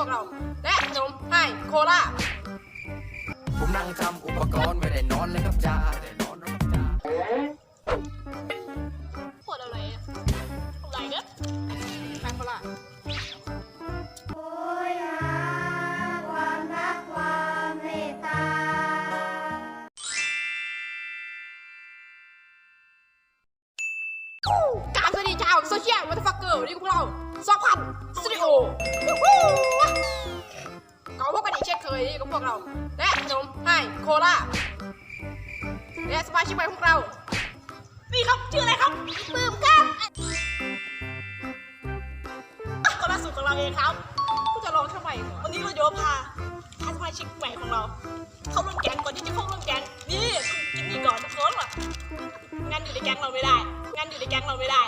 วกเรา และขนมไฮโคลาผมนั่งทำอุปกรณ์ไม่ได้นอนเลยครับจ้าไม่ได้นอนครับจ้าขวดอะไรอะอะไรเนี่ยไฮโคลาโอยหาความรักความเมตตากราบสวัสดี ชาวโซเชียลวัตฟักเกอร์นี่พวกเราสองพันสตูดิโอก็พบกันอีกเช่นเคยนี่กับพวกเรา และขนมไฮโคลาและสมาชิกใหม่ของเรา นี่ครับ ชื่ออะไรครับปื้มครับคนล่าสุดของเราเองครับกูจะลองทำไมวันนี้เราจะมาพาพาสมาชิกใหม่ของเรา เข้าร่วมแก๊งก่อนที่จะเข้าร่วมแก๊งนี่กินนี่ก่อนทุกคนว่ะงานอยู่ในแก๊งเราไม่ได้ อยู่ในแก๊งเราไม่ได้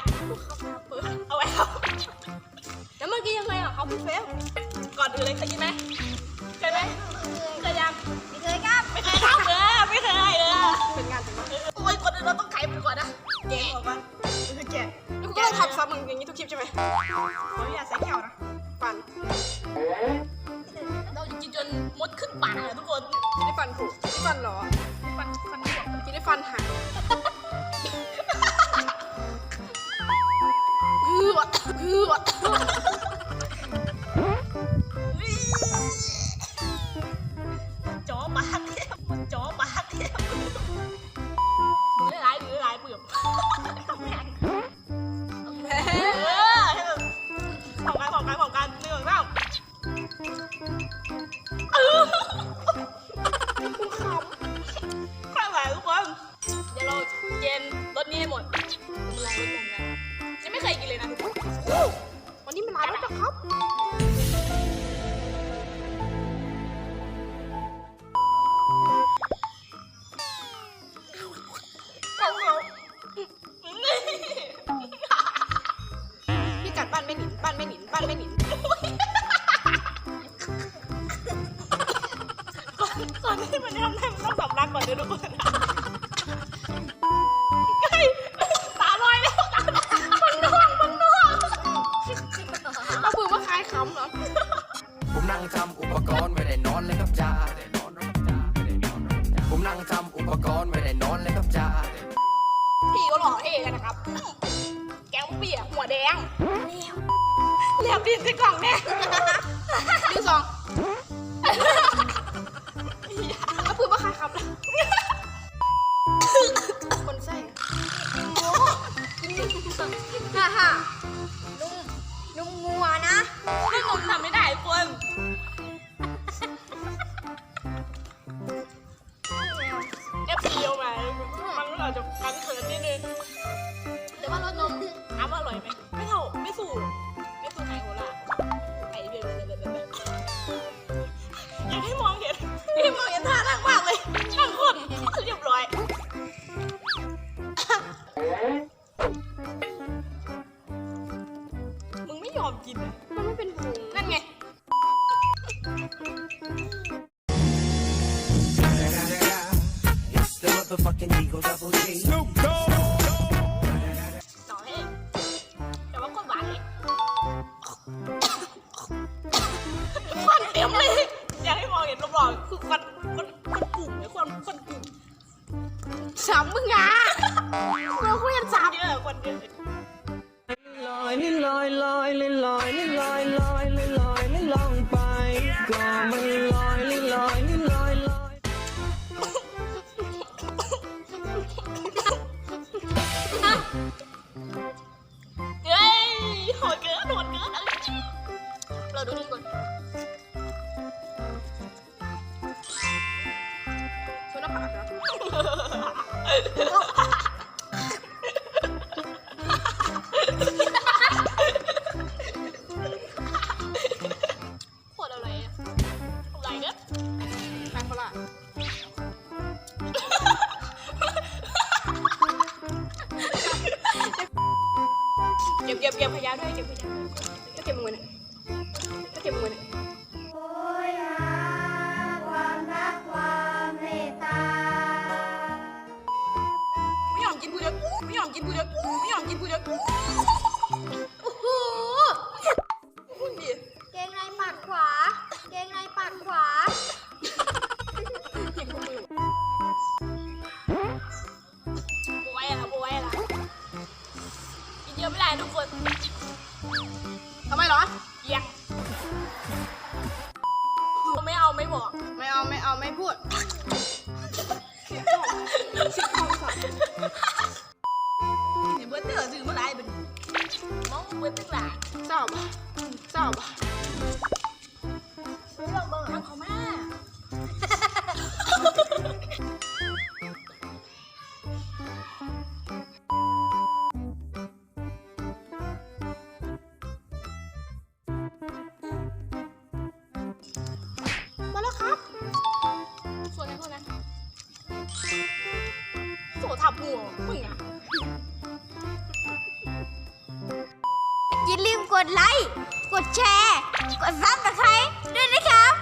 เอาไว้ครับแล้วเมื่อกี้ยังไงอะเขาพี่เฟลก่อนอื่นเลยเคยกินไหมเคยไหมเคยยังไม่เคยครับไม่เคยทำเออไม่เคยเออเป็นงานจังวะโอ้ยก่อนอื่นเราต้องไขมันก่อนนะแกะออกมาคือแกะแล้วกูก็ต้องทำซ้ำมึงอย่างนี้ทุกคลิปใช่ไหมขออนุญาตใส่แก้วนะฟันเราจะกินจนมดขึ้นปากเลยทุกคนกินได้ฟันผุกินได้ฟันเหรอฟันฟันหยวกกินได้ฟันหักคื ไม่หนินบ้านไม่หนินก่อนก่อนที่มันจะทำได้มันต้องสำลักก่อนเลยทุกคนเฮ้ยตาลอยแล้วตาลอยมันน่วงมันน่วงเอาปืนมาคลายขำเหรอผมนั่งทำอุปกรณ์ไม่ได้นอนเลยครับจ้าไม่ได้นอนครับจ้าไม่ได้นอนครับจ้าผมนั่งทำอุปกรณ์ไม่ได้นอนเลยครับจ้าพี่ก็หล่อเท่กันนะครับ แกงเปียกหัวแดงเรียบ ดินใส่กล่องแน่หนึ่งสองเอาปืนมาคลายขำเลยคนไส้ฮ่าฮ่านุ่มนุ่มงัวนะไม่งมทำไม่ได้ทุกคนเอฟซีเอามามันอาจจะคันเขินนิดนึงแต่ว่ารสนม ต่อให้แต่ว่าก็หวานเลยควันเต็มเลย อยากให้มองเห็นรอบๆคือควันควันควันกลุ่มเลยควันควันกลุ่มสามมึงอะเราคุยกันสามเยอะควันเยอะ ขวดอะไรอะอะไรเนี่ยแปงโคลาเก็บเก็บเก็บพยาด้วยเก็บพยาแล้วเก็บมือเนี่ยแล้วเก็บมือเนี่ย ไม่ยอมกินกูจะไม่ยอมกินกูจะโอ้โหคุณดิเกงในปัดขวา เกงในปัดขวา เห็กูดูไวยละกูไว้ละกินเยอะไม่ได้ทุกคนทำไมเหรอเยี่ยงไม่เอาไม่บอก ไม่เอาไม่เอาไม่พูด ชิคกี้พาย มองเบิร์ดตึกหลายเศร้าปะเศร้าปะลองเบิ่งทำเขามามาแล้วครับส่วนไหนคนนั้นโสทับหัวมึงอะ ดไลค์ กดแชร์ กดซับสไครด้วยนะครับ